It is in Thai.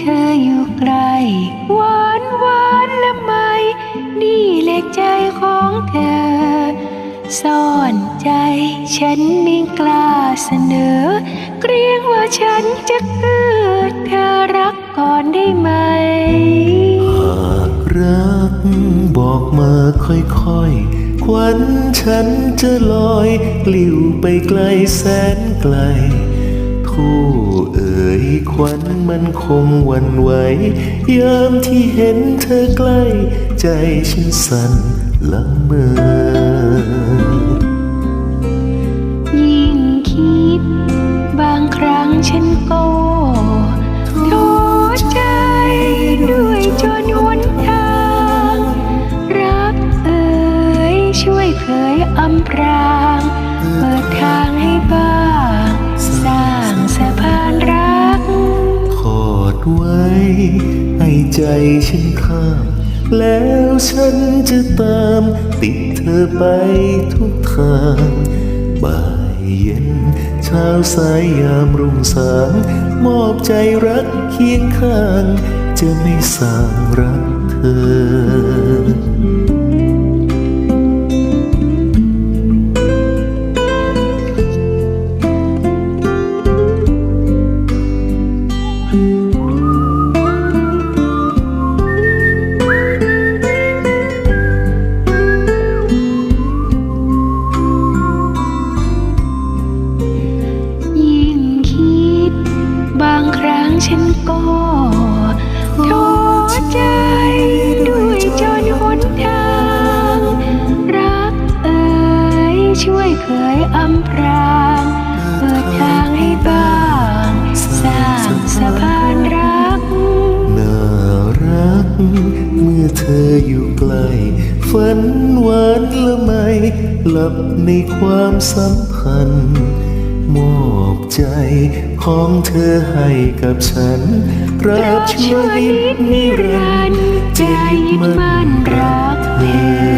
เธออยู่ไกลหวานหวานละไมนี่แหละใจของเธอ ซ่อนใจฉันไม่กล้าเสนอ เกรงว่าฉันจะเกิดเธอรักก่อนได้ไหม หากรักบอกมาค่อยๆ ควันฉันจะลอย กลิ้วไปไกลแสนไกล โทเอ๋ยควันมันคงวันไหวยามที่เห็นเธอใกล้ ใจฉันสั่นละเมอยิ่งคิด บางครั้งฉันก็ท้อใจด้วยจนหนทาง รักเอ่ยช่วยเผยอำพราง ไว้ ให้ใจฉันข้าม แล้วฉันจะตามติดเธอไปทุกทาง บ่ายเย็นเช้าสายยามรุ่งสาง มอบใจรักเคียงข้าง จะไม่สางรักเธอ ฉันก็ท้อใจด้วยจนหนทาง รักเอ่ยช่วยเผยอำพรางเปิดทางให้บ้าง สร้างสะพานรัก น่ารัก เมื่อเธออยู่ใกลฝันหวานละไมหลับในความสัมพันธ์ ใจของเธอให้กับฉัน รับช่วนิดนิรันดร์จมันรักเธอ